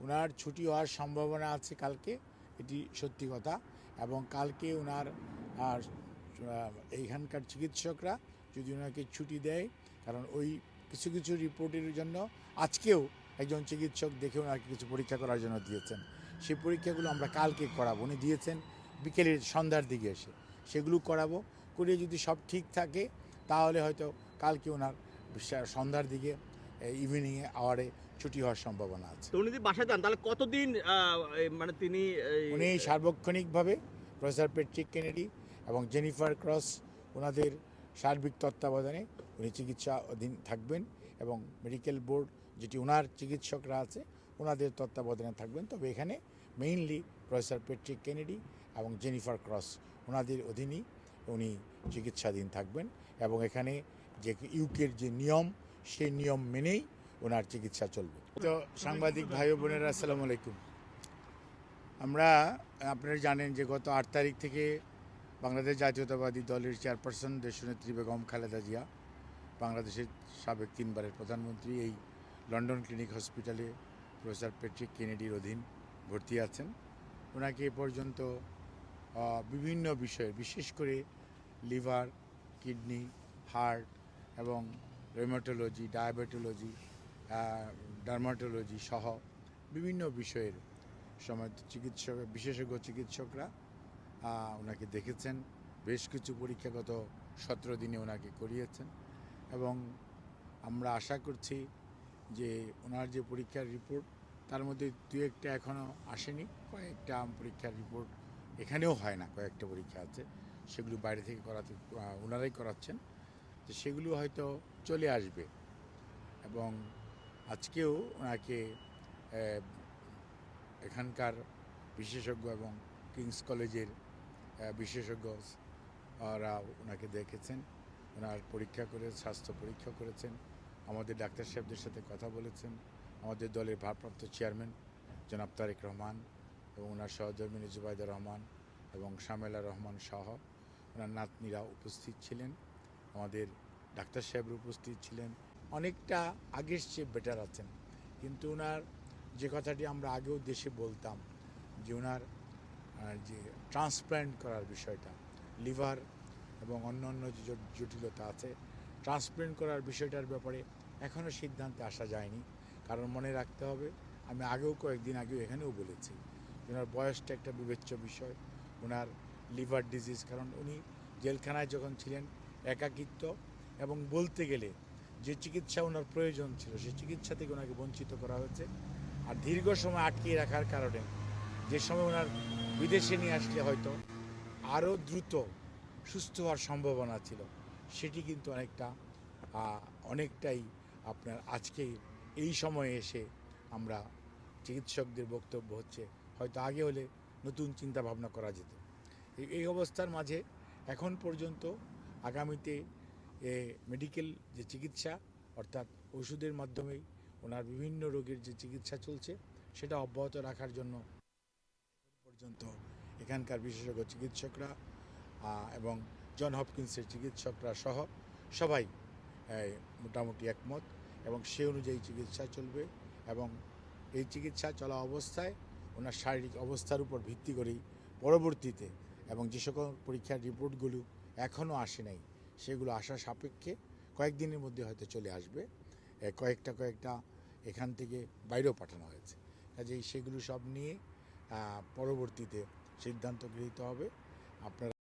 ওনার ছুটি হওয়ার সম্ভাবনা আছে কালকে এটি সত্যি কথা। এবং কালকে ওনার আর, এইখানকার চিকিৎসকরা যদি ওনাকে ছুটি দেয় কারণ ওই কিছু কিছু রিপোর্টের জন্য আজকেও একজন চিকিৎসক দেখে ওনাকে কিছু পরীক্ষা করার জন্য দিয়েছেন। সেই পরীক্ষাগুলো আমরা কালকে করাবো। উনি দিয়েছেন বিকেলের সন্ধ্যার দিকে এসে। সেগুলো করাবো। করে যদি সব ঠিক থাকে তাহলে হয়তো কালকে ওনার সন্ধ্যার দিকে ইভিনিংয়ে আওয়ারে ছুটি হওয়ার সম্ভাবনা আছে। তো উনি যদি বাসায় যান তাহলে কতদিন মানে তিনি উনি সার্বক্ষণিকভাবে প্রফেসর পেট্রিক কেনেডি এবং জেনিফার ক্রস ওনাদের সার্বিক তত্ত্বাবধানে উনি চিকিৎসা অধীন থাকবেন এবং মেডিকেল বোর্ড যেটি ওনার চিকিৎসকরা আছে ওনাদের তত্ত্বাবধানে থাকবেন। তবে এখানে মেইনলি প্রফেসর পেট্রিক কেনেডি এবং জেনিফার ক্রস ওনাদের অধীনেই উনি চিকিৎসাধীন থাকবেন। এবং এখানে যে ইউকের যে নিয়ম সেই নিয়ম মেনেই ওনার চিকিৎসা চলবে। তো সাংবাদিক ভাই বোনেরা, আসসালামু আলাইকুম। আমরা, আপনারা জানেন যে গত আট তারিখ থেকে বাংলাদেশ জাতীয়তাবাদী দলের চেয়ারপারসন দেশনেত্রী বেগম খালেদা জিয়া, বাংলাদেশের সাবেক তিনবারের প্রধানমন্ত্রী, এই লন্ডন ক্লিনিক হসপিটালে প্রফেসর পেট্রিক কেনেডির অধীন ভর্তি আছেন। ওনাকে এ পর্যন্ত বিভিন্ন বিষয়ে, বিশেষ করে লিভার, কিডনি, হার্ট এবং রেমাটোলজি ডায়াবেটোলজি ডার্মাটোলজি সহ বিভিন্ন বিষয়ের সময় চিকিৎসক, বিশেষজ্ঞ চিকিৎসকরা ওনাকে দেখেছেন। বেশ কিছু পরীক্ষা গত সতেরো দিনে ওনাকে করিয়েছেন এবং আমরা আশা করছি যে ওনার যে পরীক্ষার রিপোর্ট, তার মধ্যে দু একটা এখনও আসেনি, কয়েকটা পরীক্ষার রিপোর্ট এখানেও হয় না, কয়েকটা পরীক্ষা আছে। সেগুলো বাইরে থেকে করাতে ওনারাই করাচ্ছেন। তো সেগুলো হয়তো চলে আসবে এবং আজকেও ওনাকে এখানকার বিশেষজ্ঞ এবং কিংস কলেজের আহ, বিশেষজ্ঞ ওরা ওনাকে দেখেছেন। ওনার পরীক্ষা করে স্বাস্থ্য পরীক্ষা করেছেন। আমাদের ডাক্তার সাহেবদের সাথে কথা বলেছেন। আমাদের দলের ভারপ্রাপ্ত চেয়ারম্যান জনাব তারেক রহমান এবং ওনার সহধর্মিনী জুবাইদা রহমান এবং শামেলা রহমান সহ ওনার নাতনিরা উপস্থিত ছিলেন। আমাদের ডাক্তার সাহেবরা উপস্থিত ছিলেন। অনেকটা আগের চেয়ে বেটার আছেন। কিন্তু ওনার যে কথাটি আমরা আগেও দেশে বলতাম, যে ওনার যে ট্রান্সপ্ল্যান্ট করার বিষয়টা লিভার এবং অন্য অন্য যে জটিলতা আছে ট্রান্সপ্ল্যান্ট করার বিষয়টার ব্যাপারে এখনও সিদ্ধান্তে আসা যায়নি। কারণ মনে রাখতে হবে, আমি আগেও কয়েকদিন আগেও এখানেও বলেছি ওনার বয়সটা একটা বিবেচ্য বিষয় ওনার লিভার ডিজিজ কারণ উনি জেলখানায় যখন ছিলেন, একাকিত্ব এবং বলতে গেলে যে চিকিৎসা ওনার প্রয়োজন ছিল সেই চিকিৎসা থেকে ওনাকে বঞ্চিত করা হয়েছে। আর দীর্ঘ সময় আটকিয়ে রাখার কারণে যে সময় ওনার বিদেশে নিয়ে আসলে হয়তো আরও দ্রুত সুস্থ হওয়ার সম্ভাবনা ছিল, সেটি কিন্তু অনেকটা অনেকটাই আপনার আজকে এই সময়ে এসে আমরা চিকিৎসকদের বক্তব্য হচ্ছে, হয়তো আগে হলে নতুন চিন্তা ভাবনা করা যেত। এই অবস্থার মাঝে এখন পর্যন্ত আগামীতে এ মেডিকেল যে চিকিৎসা, অর্থাৎ ওষুধের মাধ্যমেই ওনার বিভিন্ন রোগের যে চিকিৎসা চলছে, সেটা অব্যাহত রাখার জন্য পর্যন্ত এখানকার বিশেষজ্ঞ চিকিৎসকরা এবং জন হপকিন্সের চিকিৎসকরা সহ সবাই মোটামুটি একমত এবং সে অনুযায়ী চিকিৎসা চলবে এবং এই চিকিৎসা চলা অবস্থায় ওনার শারীরিক অবস্থার উপর ভিত্তি করেই পরবর্তীতে এবং যে সকল পরীক্ষার রিপোর্টগুলো এখনও আসে নাই সেগুলো আসা সাপেক্ষে কয়েকদিনের মধ্যে হয়তো চলে আসবে। কয়েকটা কয়েকটা এখান থেকে বাইরেও পাঠানো হয়েছে। কাজেই সেগুলো সব নিয়ে পরবর্তীতে সিদ্ধান্ত গৃহীত হবে। আপনারা